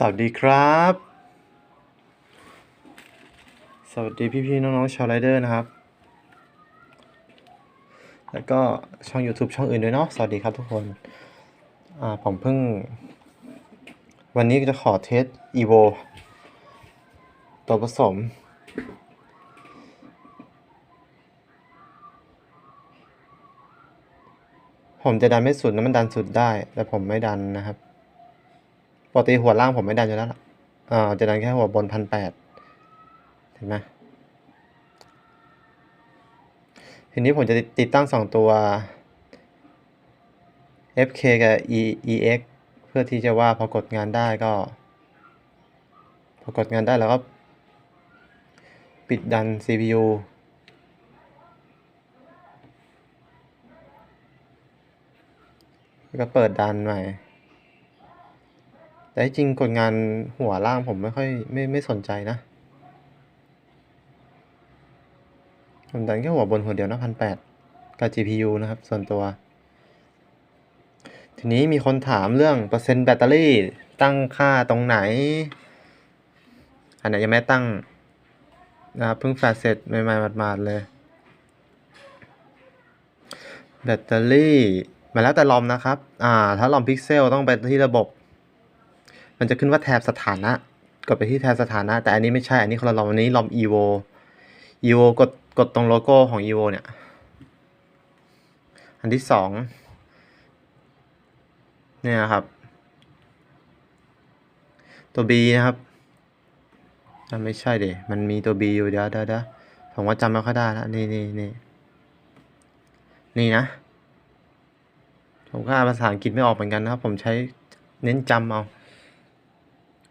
สวัสดีครับ สวัสดีพี่ ๆ น้อง ๆ ชาวไรเดอร์นะครับ แล้วก็ช่อง YouTube ช่องอื่นด้วยเนาะ สวัสดีครับทุกคน อ่า ผมเพิ่ง วันนี้จะขอเทส EVO ตัวผสม ผมจะดันไม่สุดนะมันดันสุดได้ แต่ผมไม่ดันนะครับ ปกติหัวล่างผมไม่ดันอยู่แล้วล่ะอ่าจะดันแค่หัวบนพันแปดเห็นไหมทีนี้ผมจะติดตั้งสองตัว FK กับ E EX เพื่อที่จะว่าพอกดงานได้ก็ พอกดงานได้แล้วก็ปิดดัน CPU แล้วก็เปิดดันใหม่ แต่จริงกดงานหัวล่างผมไม่ค่อยไม่ไม่สนใจนะ ผมดันแค่หัวบนหัวเดียวนะพันแปดกับ GPU นะครับ ส่วนตัว ทีนี้มีคนถามเรื่องเปอร์เซ็นต์แบตเตอรี่ตั้งค่าตรงไหน อันไหนยังไม่ตั้งนะครับเพิ่งแฟลชเสร็จใหม่ๆหมาดๆเลย แบตเตอรี่มาแล้วแต่ลอมนะครับ อ่า ถ้าลอมพิกเซลต้องไปที่ระบบ มันจะขึ้นว่าแถบสถานะ กดไปที่แถบสถานะ แต่อันนี้ไม่ใช่ อันนี้คนละลอมอันนี้ลอม evo evo กดกดตรงโลโก้ของ evo เนี่ย อันที่สองเนี่ยครับ ตัว B นะครับไม่ใช่เดมันมีตัว B อยู่เดี๋ยวเดี๋ยวเดี๋ยวผมว่าจำไม่ค่อยได้แล้วนี่นี่นี่นี่นะ ผมก็อ่านภาษาอังกฤษไม่ออกเหมือนกันนะครับ ผมใช้เน้นจำเอา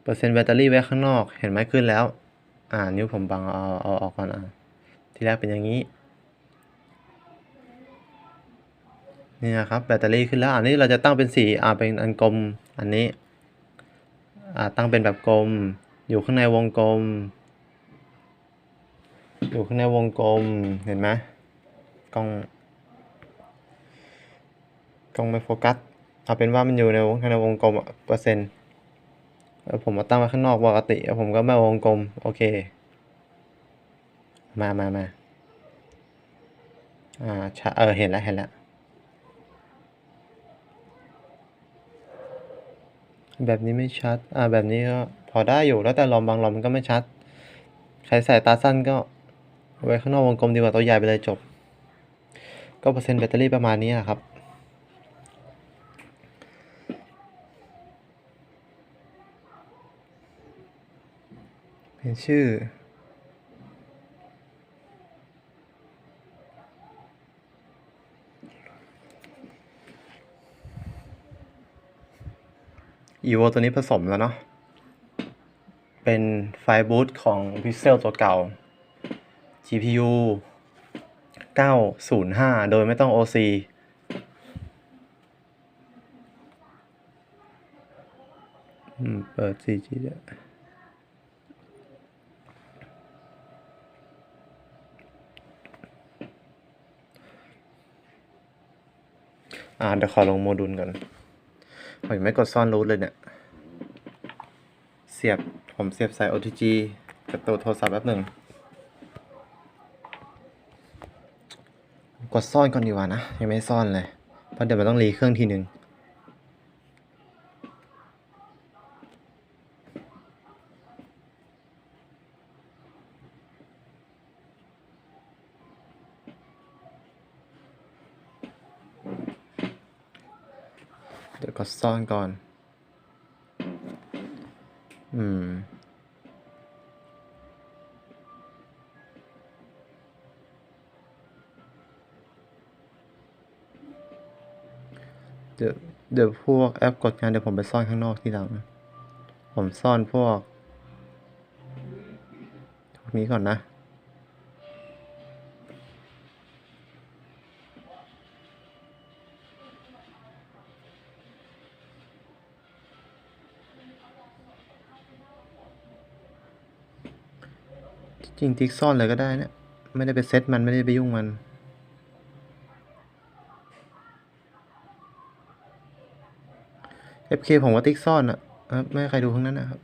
เปอร์เซ็นต์แบตเตอรี่ไว้ข้างนอก เห็นไหมขึ้นแล้ว อ่า นิ้วผมบังเอาเอาออกก่อนอะทีแรกเป็นอย่างนี้ นี่นะครับแบตเตอรี่ขึ้นแล้ว อันนี้เราจะตั้งเป็นสีอ่าเป็นอันกลม อันนี้ อ่า ตั้งเป็นแบบกลม อยู่ข้างในวงกลม อยู่ข้างในวงกลม เห็นไหมกล้องกล้องไม่โฟกัส เอาเป็นว่ามันอยู่ในวงข้างในวงกลมเปอร์เซ็นต์ ผมมาตั้งไว้ข้างนอกปกติผมก็ไม่เอาวงกลม โอเค มามามาอ่าชะเออ เห็นแล้วเห็นแล้วแบบนี้ไม่ชัด อ่า แบบนี้ก็พอได้อยู่แล้วแต่ลอมบางลอมมันก็ไม่ชัด ใครใส่ตาสั้นก็ไว้ข้างนอกวงกลมดีกว่าตัวใหญ่ไปเลยจบ ก็เปอร์เซ็นต์แบตเตอรี่ประมาณนี้แหละครับ เป็นชื่อ อีโวตัวนี้ผสมแล้วเนาะ เป็นไฟบูตของ Pixel ตัวเก่า GPU 905 โดยไม่ต้อง OC อืมเปิด 4G ด้วย อ่าเดี๋ยวขอลงโมดูลก่อนผมยังไม่กดซ่อนรูทเลยเนี่ย เสียบผมเสียบสาย OTG กับตัวโทรศัพท์แป๊บหนึ่ง กดซ่อนก่อนดีกว่านะ ยังไม่ซ่อนเลย เพราะเดี๋ยวมันต้องรีเครื่องทีหนึ่ง เดี๋ยวกดซ่อนก่อน อืม เดี๋ยวเดี๋ยวพวกแอปกดงานเดี๋ยวผมไปซ่อนข้างนอกทีหลัง ผมซ่อนพวก พวกนี้ก่อนนะ จริงติ๊กซ่อนเลยก็ได้นะไม่ได้ไปเซตมันไม่ได้ไปยุ่งมัน FK ผมว่าติ๊กซ่อนอะไม่ให้ใครดูข้างนั้นนะครับ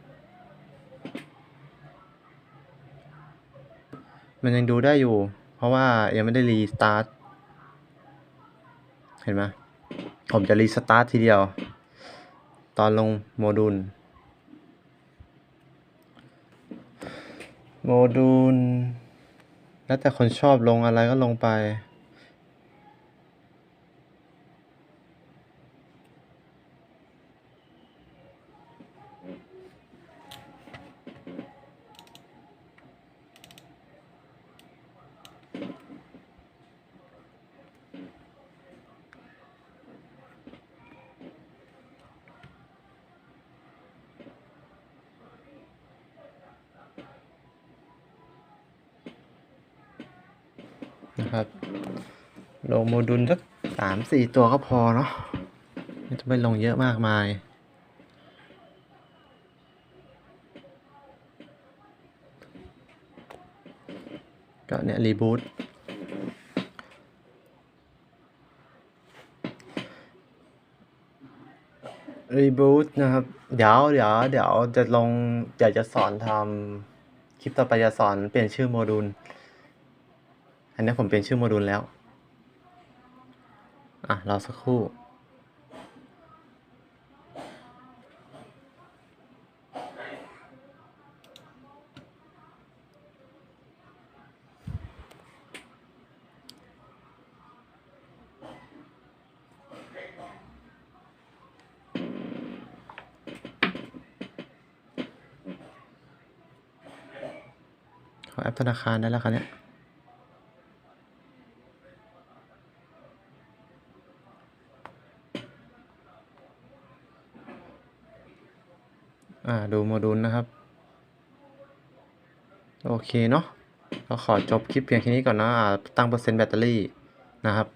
มันยังดูได้อยู่ เพราะว่ายังไม่ได้รีสตาร์ท เห็นไหมผมจะรีสตาร์ททีเดียว ตอนลงโมดูล โมดูล แล้วแต่คนชอบลงอะไรก็ลงไป นะครับ ลงโมดูลสักสามสี่ตัวก็พอเนาะไม่จะไม่ลงเยอะมากมายก็เนี่ย รีบูตรีบูตนะครับ เดี๋ยวเดี๋ยวเดี๋ยวจะลงเดี๋ยวจะสอนทำคลิปต่อไปจะสอนเปลี่ยนชื่อโมดูล อันนี้ผมเปลี่ยนชื่อโมดูลแล้ว อะ รอสักครู่ ขอแอปธนาคารได้แล้วครับเนี่ย อ่าดูโมดูลนะครับ โอเคเนาะก็ขอจบคลิปเพียงแค่นี้ก่อนนะอ่าตั้งเปอร์เซ็นต์แบตเตอรี่นะครับ